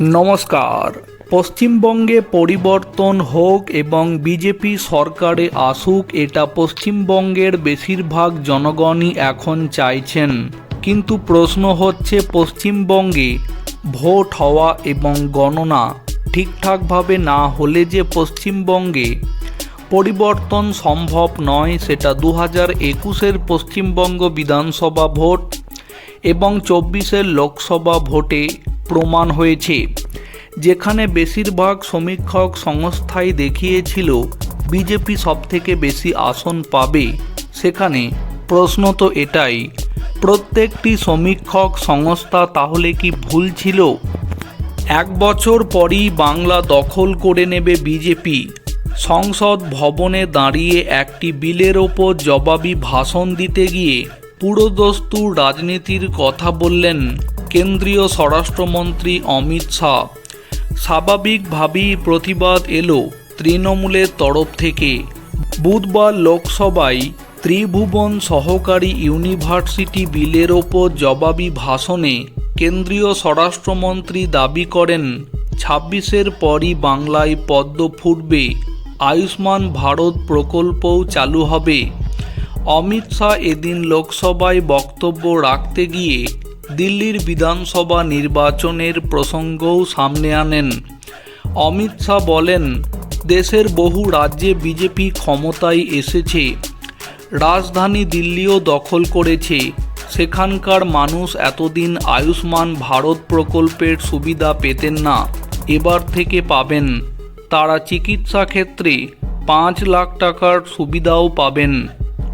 নমস্কার। পশ্চিমবঙ্গে পরিবর্তন হোক এবং বিজেপি সরকারে আসুক, এটা পশ্চিমবঙ্গের বেশিরভাগ জনগণই এখন চাইছেন। কিন্তু প্রশ্ন হচ্ছে, পশ্চিমবঙ্গে ভোট হওয়া এবং গণনা ঠিকঠাকভাবে না হলে যে পশ্চিমবঙ্গে পরিবর্তন সম্ভব নয়, সেটা দু হাজার একুশের পশ্চিমবঙ্গ বিধানসভা ভোট এবং চব্বিশের লোকসভা ভোটে প্রমাণ হয়েছে। যেখানে বেশিরভাগ সমীক্ষক সংস্থাই দেখিয়েছিল, বিজেপি সবথেকে বেশি আসন পাবে। সেখানে প্রশ্ন তো এটাই, প্রত্যেকটি সমীক্ষক সংস্থা তাহলে কি ভুল ছিল? এক বছর পরই বাংলা দখল করে নেবে বিজেপি। সংসদ ভবনে দাঁড়িয়ে একটি বিলের ওপর জবাবি ভাষণ দিতে গিয়ে পুরোদস্তুর রাজনীতির কথা বললেন কেন্দ্রীয় স্বরাষ্ট্রমন্ত্রী অমিত শাহ। স্বাভাবিকভাবেই প্রতিবাদ এলো তৃণমূলের তরফ থেকে। বুধবার লোকসভায় ত্রিভুবন সহকারী ইউনিভার্সিটি বিলের ওপর জবাবি ভাষণে কেন্দ্রীয় স্বরাষ্ট্রমন্ত্রী দাবি করেন, ছাব্বিশের পরই বাংলায় পদ্ম ফুটবে, আয়ুষ্মান ভারত প্রকল্পও চালু হবে। অমিত শাহ এদিন লোকসভায় বক্তব্য রাখতে গিয়ে দিল্লির বিধানসভা নির্বাচনের প্রসঙ্গও সামনে আনেন। অমিত শাহ বলেন, দেশের বহু রাজ্যে বিজেপি ক্ষমতায় এসেছে। রাজধানী দিল্লিও দখল করেছে। সেখানকার মানুষ এতদিন আয়ুষ্মান ভারত প্রকল্পের সুবিধা পেতেন না, এবার থেকে পাবেন। তারা চিকিৎসা ক্ষেত্রে পাঁচ লাখ টাকার সুবিধাও পাবেন।